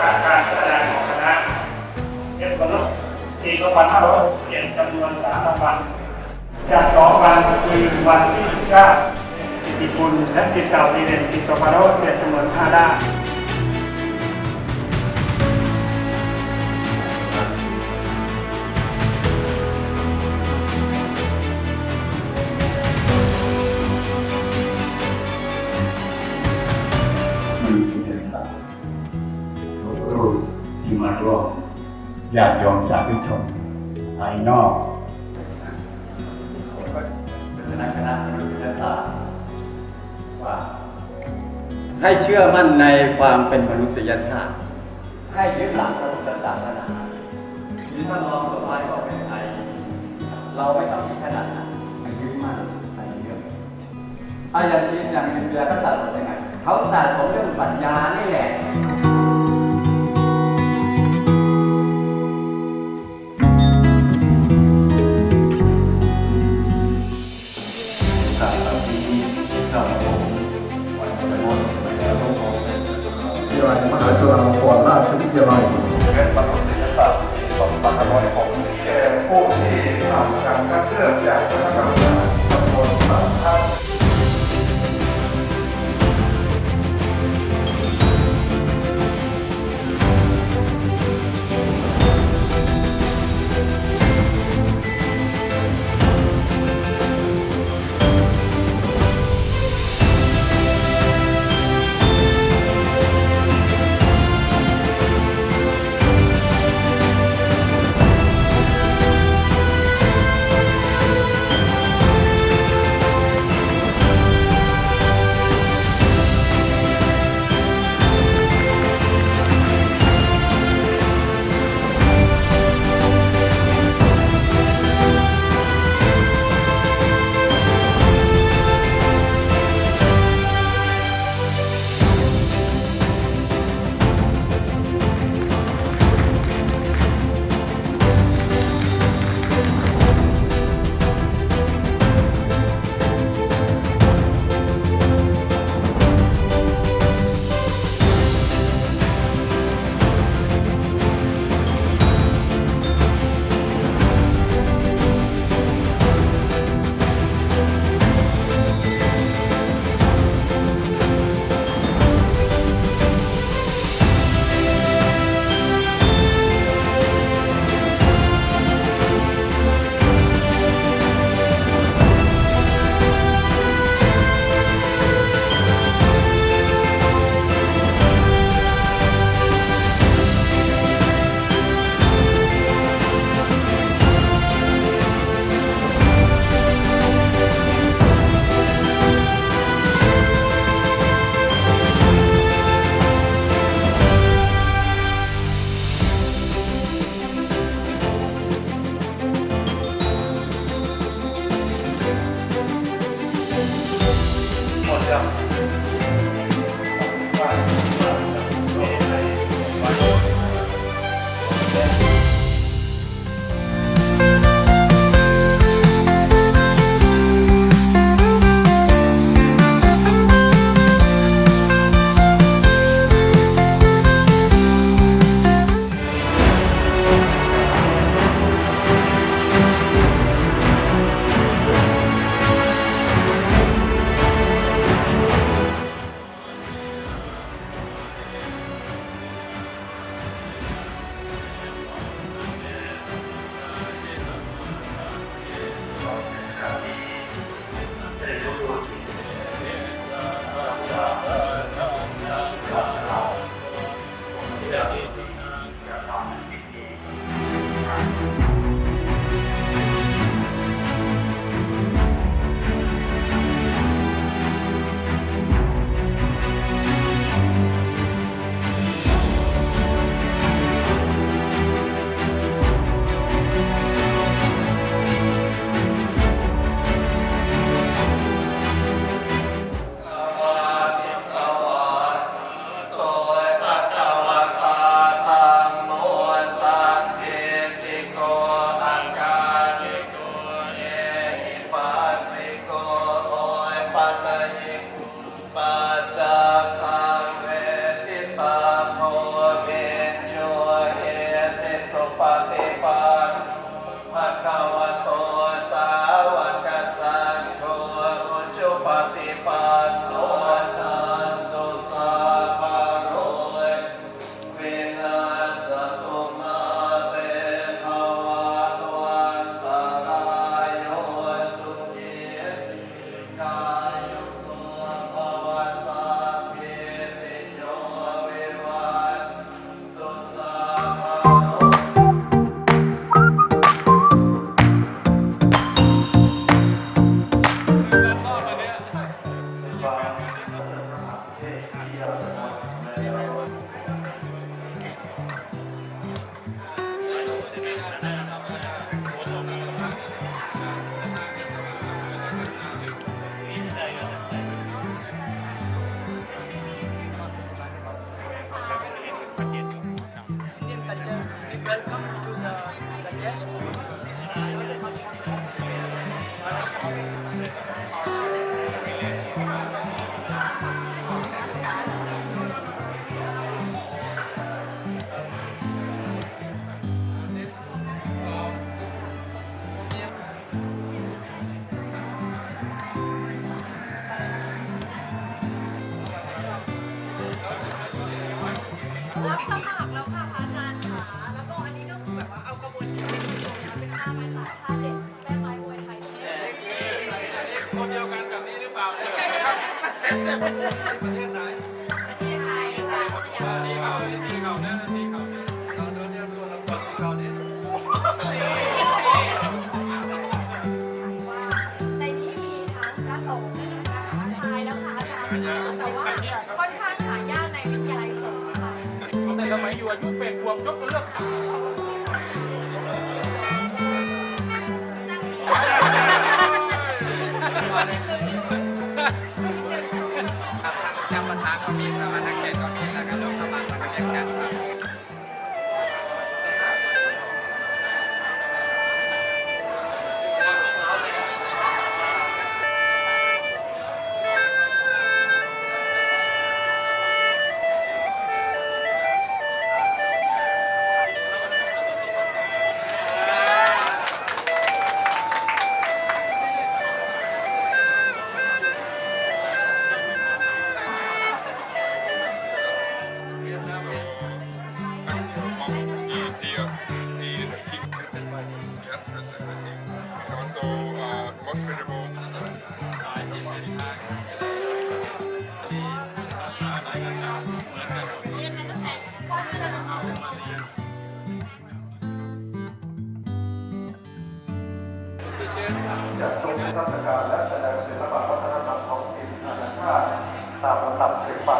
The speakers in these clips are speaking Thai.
ร็จและการการพัฒนาของคณะเอฟบรรลุปี2561จำนวน3รางวัลจาก2วันคือวันที่19กิติคุณและสิทธิ์เก่าดีเด่นปี2561จำนวน5ด้าน มาร่วมญาติโยมสาธุชนภายนอกผมก็เป็นคณะคณะมนุษยศาสตร์ว่าให้เชื่อมั่นในความเป็นมนุษยชาติ ให้ยึดหลักพระพุทธศาสนายึดมั่นรองตัวไว้ก็เป็นไทยเราไม่ต้องมีขนาดนั้นยึดมั่นในเรื่องอาอย่างนี้อย่างอินเดียก็สะสมยังไงเขาสะสมเรื่องปัญญานี่แหละ ติ ask. ไทยค่ะสยามว่าในนี้มีทั้งพระสงฆ์นะคะทายแล้วค่ะอาจารย์แต่ว่าค่อนข้างหายากในวิทยาลัยสงฆ์ค่ะ แต่สมัยอยู่อายุเป็นบวมยกเลือก จะทรงนิทรรศการและแสดงศิลปะวัฒนธรรมของถิ่นนานาชาติตามลำดับสืบไป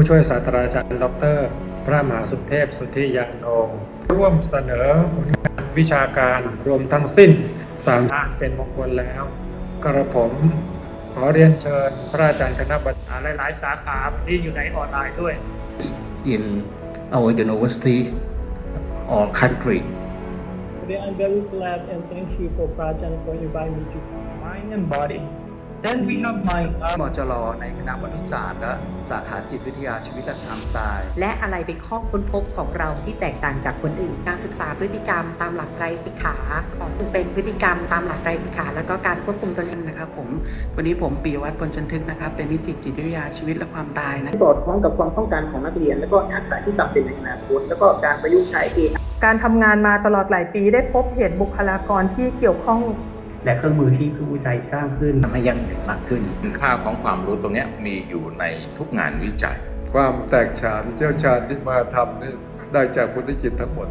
ผู้ช่วยศาสตราจารย์ ดร พระมหาสุเทพสุทธิยันโนร่วมเสนอผลงานวิชาการรวมทั้งสิ้นสามด้านเป็นมงคลแล้ว กระผมขอเรียนเชิญพระอาจารย์คณะบดีหลาย ๆ สาขาที่อยู่ในออนไลน์ด้วย in our university or country Today I'm very glad and thank you for Prajan for inviting me to mind and body then we have my มจรในคณะมนุษยศาสตร์และสาขาจิตวิทยาชีวิตและความตาย และอะไรเป็นข้อค้นพบของเราที่แตกต่างจากคนอื่น การศึกษาพฤติกรรมตามหลักไตรสิกขาของเป็นพฤติกรรมตามหลักไตรสิกขา แล้วก็การควบคุมตนเองนะครับผม วันนี้ผมปียวัฒน์พลจันทึกนะครับ เป็นนิสิตจิตวิทยาชีวิตและความตายนะ สอดคล้องกับความต้องการของนักเรียน และก็ทักษะที่จำเป็นในอนาคตแล้วก็การประยุกต์ใช้ AI การทำงานมาตลอดหลายปีได้พบเห็นบุคลากรที่เกี่ยวข้อง และเครื่องมือที่ผู้วิจัยสร้างขึ้นทำให้ยั่งยืนมากขึ้น คุณค่าของความรู้ตรงเนี้ยมีอยู่ในทุกงานวิจัย ความแตกฉานเชี่ยวชาญที่มาทำนี่ได้จากพุทธจิตทั้งหมด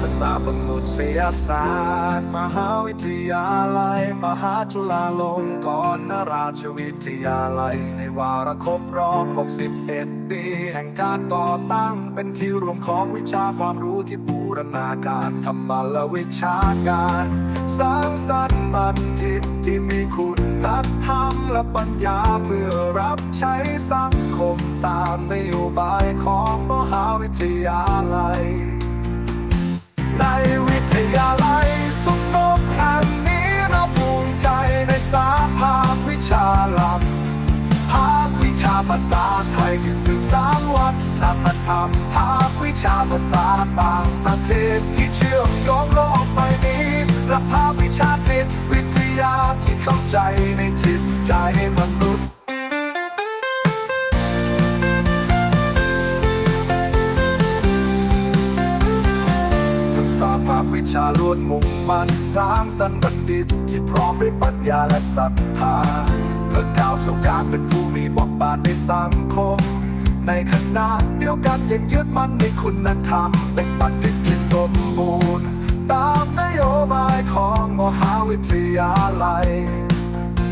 คณะมนุษยศาสตร์ มหาวิทยาลัย มหาจุฬาลงกรณราชวิทยาลัย ในวาระครบรอบ 61 ปี แห่งการก่อตั้งเป็นที่รวมของวิชาความรู้ที่บู รณาการธรรมและวิชาการ สร้างสรรค์บัณฑิตที่มีคุณธรรมและปัญญาเพื่อรับใช้สังคมตามนโยบายของมหาวิทยาลัย ในวิทยาลัยสุนบแห่งนี้เราภูมิใจในสาภาควิชาหลักภาควิชาภาษาไทยที่สืบสานวัฒนธรรมภาค วิชาภาษาต่างประเทศที่เชื่อมโยงโลกใบนี้และภาควิชาจิตวิทยาที่เข้าใจในจิตใจมนุษย์ทั้งสามภาควิชาล้วนมุ่งมั่นสร้างสรรค์บัณฑิต ที่พร้อมด้วยปัญญาและศรัทธาเพื่อก้าวสู่การเป็นผู้มีบทบาทในสังคม ในคณะเดียวกันยังยึดมั่นในคุณธรรม เป็นบัณฑิตที่สมบูรณ์ ตามนโยบายของมหาวิทยาลัย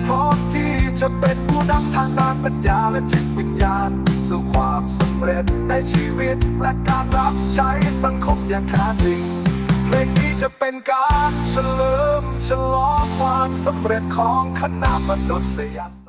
พร้อมที่จะเป็นผู้นำทางด้านปัญญาและจิตวิญญาณ สู่ความสำเร็จในชีวิตและการรับใช้สังคมอย่างแท้จริงเพลงนี้จะเป็นการเฉลิมฉลองความสำเร็จของคณะมนุษยศาสตร์